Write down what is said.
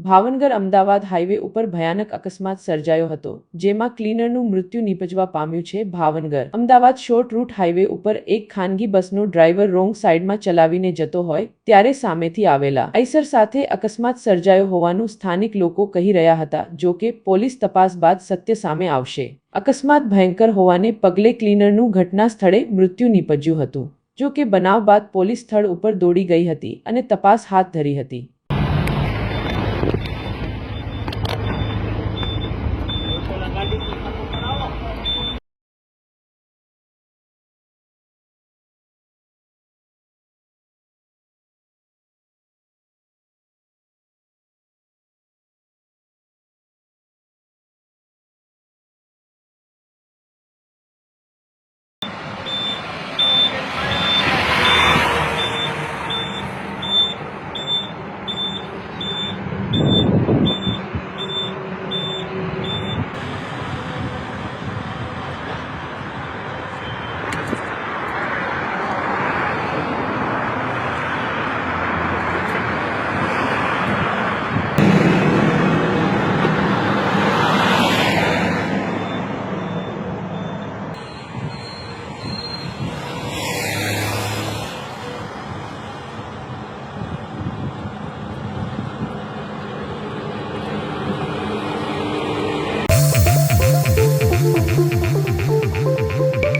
Bhavnagar Ahmedabad highway ઉપર ભયાનક અકસ્માત સર્જાયો હતો, જેમાં ક્લીનરનું મૃત્યુ નીપજવા પામ્યું છે Bhavnagar. Ahmedabad short route highway ઉપર એક ખાનગી બસનો ડ્રાઈવર રોંગ સાઈડમાં ચલાવીને જતો હોય, ત્યારે સામેથી આવેલા. આઈસર સાથે અકસ્માત સર્જાયો હોવાનું સ્થાનિક લોકો કહી રહ્યા હતા, જો કે પોલીસ તપાસ બાદ સત્ય સામે આવશે. અકસ્માત ભયંકર હોવાને પગલે ક્લીનરનું ઘટના સ્થળે મૃત્યુ નીપજ્યું હતું, જો કે બનાવ બાદ પોલીસ સ્થળ ઉપર દોડી ગઈ હતી અને તપાસ હાથ ધરી હતી.